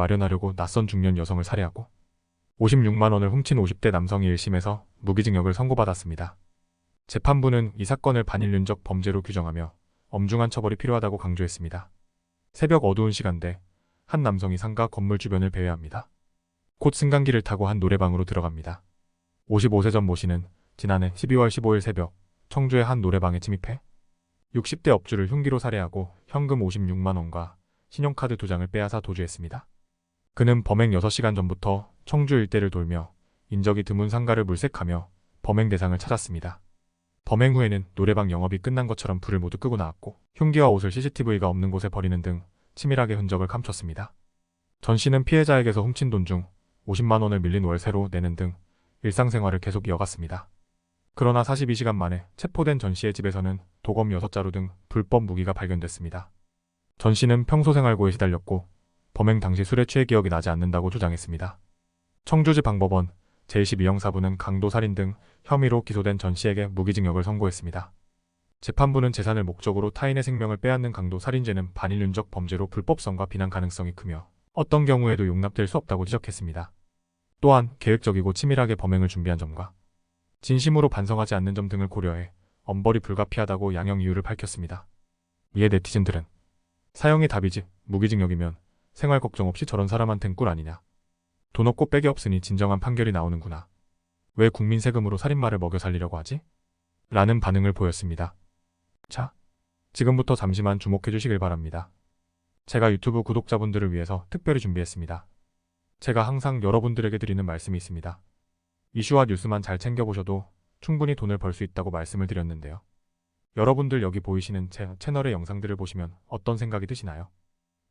마련하려고 낯선 중년 여성을 살해하고 56만 원을 훔친 50대 남성이 1심에서 무기징역을 선고받았습니다. 재판부는 이 사건을 반인륜적 범죄로 규정하며 엄중한 처벌이 필요하다고 강조했습니다. 새벽 어두운 시간대 한 남성이 상가 건물 주변을 배회합니다. 곧 승강기를 타고 한 노래방으로 들어갑니다. 55세 전 모 씨는 지난해 12월 15일 새벽 청주의 한 노래방에 침입해 60대 업주를 흉기로 살해하고 현금 56만 원과 신용카드 두 장을 빼앗아 도주했습니다. 그는 범행 6시간 전부터 청주 일대를 돌며 인적이 드문 상가를 물색하며 범행 대상을 찾았습니다. 범행 후에는 노래방 영업이 끝난 것처럼 불을 모두 끄고 나왔고 흉기와 옷을 CCTV가 없는 곳에 버리는 등 치밀하게 흔적을 감췄습니다. 전 씨는 피해자에게서 훔친 돈 중 50만 원을 밀린 월세로 내는 등 일상생활을 계속 이어갔습니다. 그러나 42시간 만에 체포된 전 씨의 집에서는 도검 6자루 등 불법 무기가 발견됐습니다. 전 씨는 평소 생활고에 시달렸고 범행 당시 술에 취해 기억이 나지 않는다고 주장했습니다. 청주지방법원 제12형 사부는 강도살인 등 혐의로 기소된 전 씨에게 무기징역을 선고했습니다. 재판부는 재산을 목적으로 타인의 생명을 빼앗는 강도살인죄는 반인륜적 범죄로 불법성과 비난 가능성이 크며 어떤 경우에도 용납될 수 없다고 지적했습니다. 또한 계획적이고 치밀하게 범행을 준비한 점과 진심으로 반성하지 않는 점 등을 고려해 엄벌이 불가피하다고 양형 이유를 밝혔습니다. 이에 네티즌들은 사형이 답이지 무기징역이면 생활 걱정 없이 저런 사람한텐 꿀 아니냐. 돈 없고 빼기 없으니 진정한 판결이 나오는구나. 왜 국민 세금으로 살인마를 먹여 살리려고 하지? 라는 반응을 보였습니다. 자, 지금부터 잠시만 주목해 주시길 바랍니다. 제가 유튜브 구독자분들을 위해서 특별히 준비했습니다. 제가 항상 여러분들에게 드리는 말씀이 있습니다. 이슈와 뉴스만 잘 챙겨보셔도 충분히 돈을 벌 수 있다고 말씀을 드렸는데요. 여러분들 여기 보이시는 제 채널의 영상들을 보시면 어떤 생각이 드시나요?